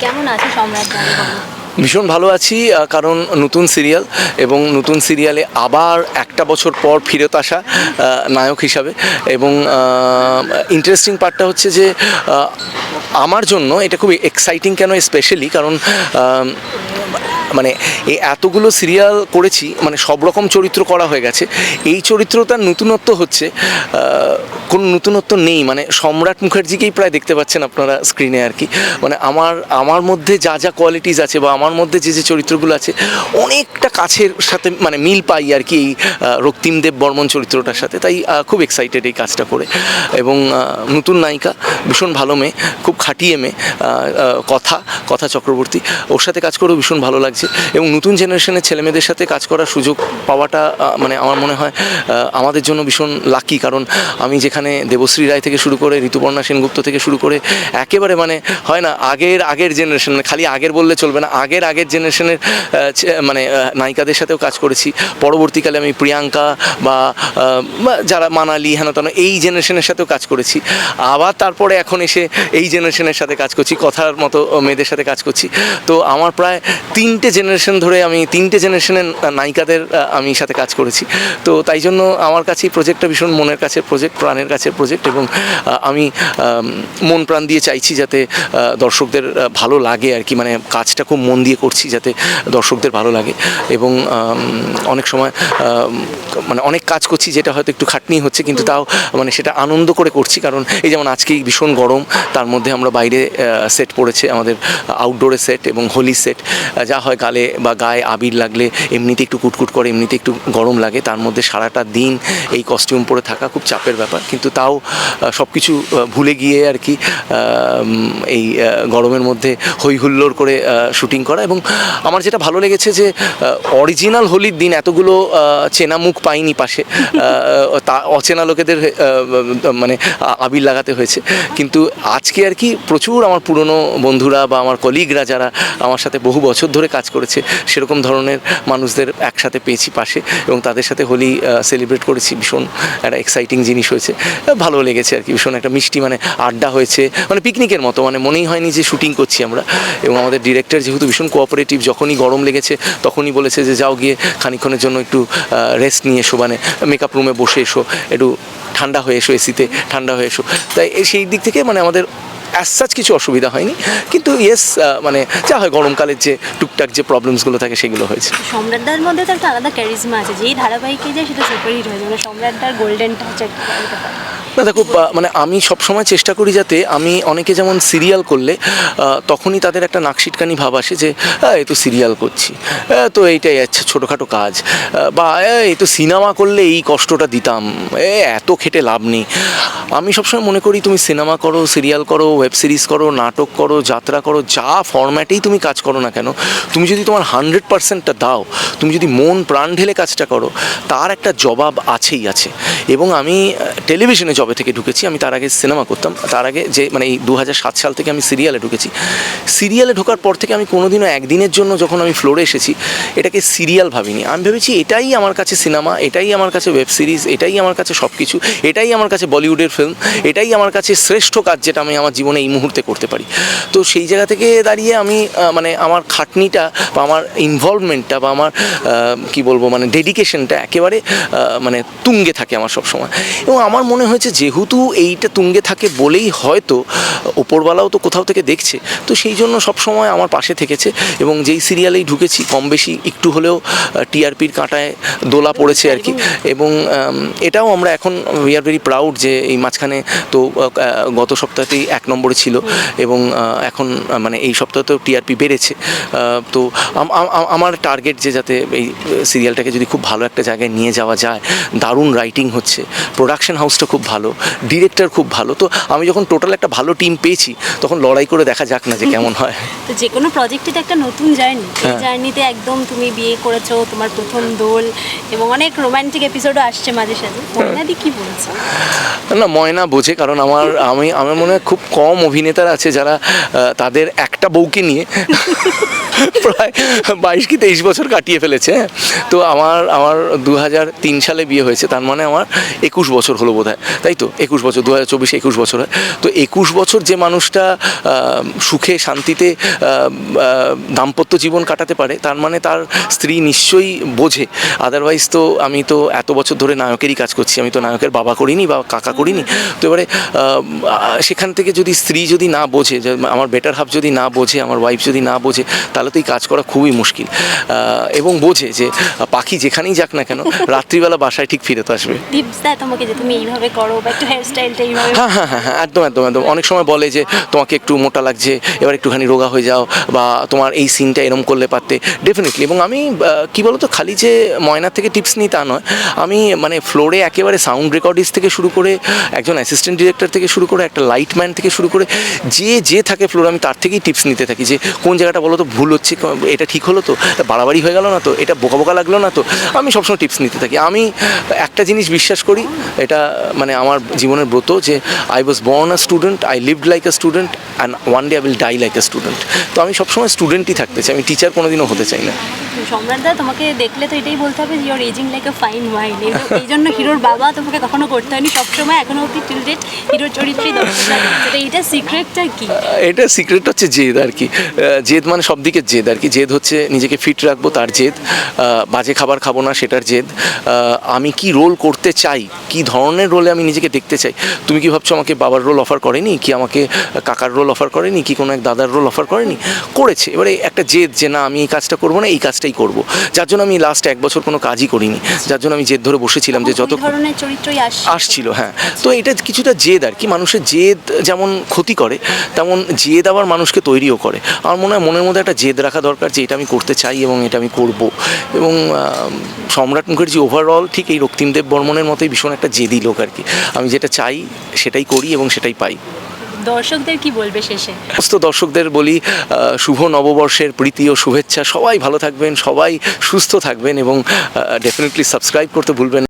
কেমন আছে সম্রাট ভীষণ ভালো আছি কারণ নতুন সিরিয়াল এবং নতুন সিরিয়ালে আবার একটা বছর পর ফিরত আসা নায়ক হিসাবে। এবং ইন্টারেস্টিং পার্টটা হচ্ছে যে আমার জন্য এটা খুব এক্সাইটিং কেন স্পেশালি কারণ মানে এই এতগুলো সিরিয়াল করেছি মানে সব রকম চরিত্র করা হয়ে গেছে। এই চরিত্রটার নতুনত্ব হচ্ছে কোনো নতুনত্ব নেই। মানে সম্রাট মুখার্জিকেই প্রায় দেখতে পাচ্ছেন আপনারা স্ক্রিনে আর কি। মানে আমার আমার মধ্যে যা যা কোয়ালিটিস আছে বা আমার মধ্যে যে যে চরিত্রগুলো আছে অনেকটা কাছের সাথে মানে মিল পাই আর কি এই আহ, রক্তিম দেব বর্মন চরিত্রটার সাথে। তাই খুব এক্সাইটেড এই কাজটা করে। এবং নতুন নায়িকা ভীষণ ভালো মেয়ে খুব খাটিয়ে মেয়ে কথা কথা চক্রবর্তী। ওর সাথে কাজ করেও ভীষণ ভালো লাগছে। এবং নতুন জেনারেশনের ছেলেমেয়েদের সাথে কাজ করার সুযোগ পাওয়াটা মানে আমার মনে হয় আমাদের জন্য ভীষণ লাকি কারণ আমি যেখানে দেবশ্রী রায় থেকে শুরু করে ঋতুপর্ণা সেনগুপ্ত থেকে শুরু করে একেবারে মানে হয় না, আগের আগের জেনারেশন খালি আগের বললে চলবে না, আগের আগের জেনারেশনের মানে নায়িকাদের সাথেও কাজ করেছি। পরবর্তীকালে আমি প্রিয়াঙ্কা বা যারা মানালি হেন তেন এই জেনারেশনের সাথেও কাজ করেছি। আবার তারপরে এখন এসে এই জেনারেশনের সাথে কাজ করছি, কথার মতো মেয়েদের সাথে কাজ করছি। তো আমার প্রায় তিনটে জেনারেশন ধরে আমি, তিনটে জেনারেশনের নায়িকাদের আমি সাথে কাজ করেছি। তো তাই জন্য আমার কাছে প্রজেক্টটা ভীষণ মনের কাছে প্রজেক্ট প্রাণের কাছে প্রজেক্ট এবং আমি মন প্রাণ দিয়ে চাইছি যাতে দর্শকদের ভালো লাগে আর কি। মানে কাজটা খুব মন দিয়ে করছি যাতে দর্শকদের ভালো লাগে। এবং অনেক সময় মানে অনেক কাজ করছি যেটা হয়তো একটু খাটনি হচ্ছে, কিন্তু তাও মানে সেটা আনন্দ করে করছি। কারণ এই যেমন আজকেই ভীষণ গরম, তার মধ্যে আমরা বাইরে সেট পড়েছে আমাদের আউটডোরে সেট এবং হোলি সেট যা হয় গালে বা গায়ে আবির লাগলে এমনিতে একটু কুটকুট করে, এমনিতে একটু গরম লাগে, তার মধ্যে সারাটা দিন এই কস্টিউম পরে থাকা খুব চাপের ব্যাপার। কিন্তু তাও সব কিছু ভুলে গিয়ে আর কি এই গরমের মধ্যে হই হুল্লোড় করে শুটিং করা এবং আমার যেটা ভালো লেগেছে যে অরিজিনাল হোলির দিন এতগুলো চেনা মুখ পাইনি পাশে তা, অচেনা লোকেদের মানে আবির লাগাতে হয়েছে। কিন্তু আজকে আর কি প্রচুর আমার পুরনো বন্ধুরা বা আমার কলিগরা যারা আমার সাথে বহু বছর ধরে কাজ করেছে, সেরকম ধরনের মানুষদের একসাথে পেয়েছি পাশে এবং তাদের সাথে হোলি সেলিব্রেট করেছি। ভীষণ একটা এক্সাইটিং জিনিস হয়েছে। ভালো লেগেছে আর কি, ভীষণ একটা মিষ্টি মানে আড্ডা হয়েছে মানে পিকনিকের মতো মানে মনেই হয়নি যে শুটিং করছি আমরা। এবং আমাদের ডিরেক্টর যেহেতু ভীষণ কোঅপারেটিভ যখনই গরম লেগেছে তখনই বলেছে যে যাও গিয়ে খানিক্ষণের জন্য একটু রেস্ট নিয়ে এসো মানে মেকআপ রুমে বসে এসো, একটু ঠান্ডা হয়ে এসো এসিতে ঠান্ডা হয়ে এসো। তাই সেই দিক থেকে মানে আমাদের অ্যাজ কিছু অসুবিধা হয়নি। কিন্তু ইয়েস মানে যা হয় গরমকালের যে টুকটাক যে প্রবলেমসগুলো থাকে সেগুলো হয়েছে। সম্রাটদার মধ্যে তো একটা আলাদা ক্যারিজমা আছে। যেই ধারাবাহিকে যায় সেটা সুপারহিট হয়ে যায়। মানে সম্রাটদার গোল্ডেন টাচ। না দেখো মানে আমি সবসময় চেষ্টা করি যাতে আমি অনেকে যেমন সিরিয়াল করলে তখনই তাদের একটা নাকশিটকানি ভাব আসে যে "আহ, এই তো সিরিয়াল করছি। তো এইটাই আচ্ছা ছোটোখাটো কাজ। বা "এ, এই তো সিনেমা করলে এই কষ্টটা দিতাম। এ এত খেটে লাভ নেই। আমি সবসময় মনে করি তুমি সিনেমা করো সিরিয়াল করো ওয়েব সিরিজ করো, নাটক করো, যাত্রা করো, যা ফর্ম্যাটেই তুমি কাজ করো না কেন, তুমি যদি তোমার হান্ড্রেড পার্সেন্টটা দাও, তুমি যদি মন প্রাণ ঢেলে কাজটা করো, তার একটা জবাব আছেই আছে। এবং আমি টেলিভিশনে জবে থেকে ঢুকেছি, আমি তার আগে সিনেমা করতাম, তার আগে যে মানে এই দু হাজার সাত সাল থেকে আমি সিরিয়ালে ঢুকেছি। সিরিয়ালে ঢোকার পর থেকে আমি কোনোদিনও একদিনের জন্য যখন আমি ফ্লোরে এসেছি, এটাকে সিরিয়াল ভাবিনি। আমি ভেবেছি এটাই আমার কাছে সিনেমা এটাই আমার কাছে ওয়েব সিরিজ এটাই আমার কাছে সব কিছু এটাই আমার কাছে বলিউডের ফিল্ম এটাই আমার কাছে শ্রেষ্ঠ কাজ যেটা আমি আমার জীবনে এই মুহূর্তে করতে পারি। তো সেই জায়গা থেকে দাঁড়িয়ে আমি মানে আমার খাটনিটা বা আমার ইনভলভমেন্টটা বা আমার কি বলব মানে ডেডিকেশনটা একেবারে মানে তুঙ্গে থাকে আমার সব সময় এবং আমার মনে হয়েছে যেহেতু এইটা তুঙ্গে থাকে বলেই হয়তো, ওপরওয়ালাও তো কোথাও থেকে দেখছে, তো সেই জন্য সব সময় আমার পাশে থেকেছে এবং যেই সিরিয়ালেই ঢুকেছি কম বেশি একটু হলেও টিআরপির কাঁটায় দোলা পড়েছে আর কি। এবং এটাও আমরা এখন উই আর ভেরি প্রাউড যে এই মাঝখানে তো গত সপ্তাহতেই এক নম্বরে ছিল এবং এখন মানে এই সপ্তাহতেও টিআরপি বেড়েছে। তো আম- আম- আম- আমার টার্গেট যে যাতে এই সিরিয়ালটাকে যদি খুব ভালো একটা জায়গায় নিয়ে যাওয়া যায় দারুণ রাইটিং হচ্ছে প্রোডাকশন হাউসটা খুব ভালো ডিরেক্টর খুব ভালো তো আমি যখন টোটাল একটা ভালো টিম পেয়েছি তখন লড়াই করে দেখা যাক না যে কেমন হয়। তো যে কোনো প্রজেক্টে তো একটা নতুন জার্নি এই হ্যাঁ। জার্নিতে একদম তুমি বিয়ে করেছ তোমার প্রথম দোল এবং অনেক রোমান্টিক এপিসোডও আসছে মাঝে সাঝে। ময়নাদি কি বলছো? না ময়না বোঝে কারণ আমার আমি আমার মনে হয় খুব কম অভিনেতারা আছে যারা তাদের একটা বউকে নিয়ে প্রায় বাইশ কি তেইশ বছর কাটিয়ে ফেলেছে। হ্যাঁ। তো আমার আমার দু হাজার তিন সালে বিয়ে হয়েছে তার মানে আমার একুশ বছর হলো বোধ হয় তাই তো? একুশ বছর দু হাজার চব্বিশে একুশ বছর হয়। তো একুশ বছর যে মানুষটা সুখে শান্তিতে দাম্পত্য জীবন কাটাতে পারে তার মানে তার স্ত্রী নিশ্চয়ই বোঝে। আদারওয়াইজ তো আমি তো এত বছর ধরে নায়কেরই কাজ করছি আমি তো নায়কের বাবা করিনি বা কাকা করিনি। তো এবারে সেখান থেকে যদি স্ত্রী যদি না বোঝে আমার বেটার হাফ যদি না বোঝে আমার ওয়াইফ যদি না বোঝে তাহলে তো এই কাজ করা খুবই মুশকিল। এবং বোঝে যে পাখি যেখানেই যাক না কেন রাত্রিবেলা বাসায় ঠিক ফিরে তো আসবে। তোমাকে যে তুমি এইভাবে করো বা একটু হেয়ার এইভাবে হ্যাঁ হ্যাঁ হ্যাঁ হ্যাঁ একদম একদম একদম। অনেক সময় বলে যে তোমাকে একটু মোটা লাগছে এবার একটুখানি রোগা হয়ে যাও। বা তোমার এই সিনটা এরম করলে পারতে। ডেফিনেটলি এবং আমি কি বলতো খালি যে ময়নার থেকে টিপস নিই তা নয়। আমি মানে ফ্লোরে একেবারে সাউন্ড রেকর্ডিস থেকে শুরু করে একজন অ্যাসিস্ট্যান্ট ডিরেক্টর থেকে শুরু করে একটা লাইটম্যান থেকে শুরু করে যে যে থাকে ফ্লোর আমি তার থেকেই টিপস নিতে থাকি যে কোন জায়গাটা বলো তো ভুল হচ্ছে, এটা ঠিক হলো তো? বাড়াবাড়ি হয়ে গেল না তো? এটা বোকা বোকা লাগল না তো? আমি সবসময় টিপস নিতে থাকি। আমি একটা জিনিস বিশ্বাস করি, এটা মানে আমার জীবনের ব্রত যে I was born a student I lived like a student and one day I will die like a student তো আমি সবসময় স্টুডেন্টই থাকতে চাই। আমি টিচার কোনোদিনও হতে চাই না। সম্রাট দা, তোমাকে দেখলে তো এটাই বলতে হবে your ageing like fine wine এই জন্য হিরোর বাবা তোমাকে কখনো করতে হয়নি। সবসময় এখনও অব্দি টিল ডেট হিরোর। তো এইটা সিক্রেটটা কি এটা সিক্রেট হচ্ছে জেদ আর কি। জেদ মানে সব দিকের জেদ আর কি। জেদ হচ্ছে নিজেকে ফিট রাখব তার জেদ। বাজে খাবার খাব না সেটার জেদ। আমি কি রোল করতে চাই? কি ধরনের রোলে আমি নিজেকে দেখতে চাই? তুমি কি ভাবছ আমাকে বাবার রোল অফার করেনি? কি আমাকে কাকার রোল অফার করেনি? কি কোনো এক দাদার রোল অফার করেনি? করেছে। এবারে একটা জেদ যে না আমি এই কাজটা করব না এই কাজটাই করব। যার জন্য আমি লাস্ট এক বছর কোনো কাজই করিনি। যার জন্য আমি জেদ ধরে বসেছিলাম যে যত ওই ধরনের চরিত্রই আসছিল হ্যাঁ। তো এটা কিছুটা জেদ আর কি। মানুষের জেদ যেমন ক্ষতি করে তেমন জেদ আবার মানুষকে তৈরিও করে। আমার মনে হয় মনের মধ্যে একটা জেদ রাখা দরকার যে এটা আমি করতে চাই এবং এটা আমি করব। এবং সম্রাট মুখার্জি ওভারঅল ঠিক এই রক্তিমদেব বর্মনের মতোই ভীষণ একটা জেদি লোক আর কি। আমি যেটা চাই সেটাই করি এবং সেটাই পাই। দর্শকদের কি বলবে শেষে? সমস্ত দর্শকদের বলি শুভ নববর্ষের প্রীতি ও শুভেচ্ছা। সবাই ভালো থাকবেন সবাই সুস্থ থাকবেন এবং ডেফিনেটলি সাবস্ক্রাইব করতে ভুলবেন।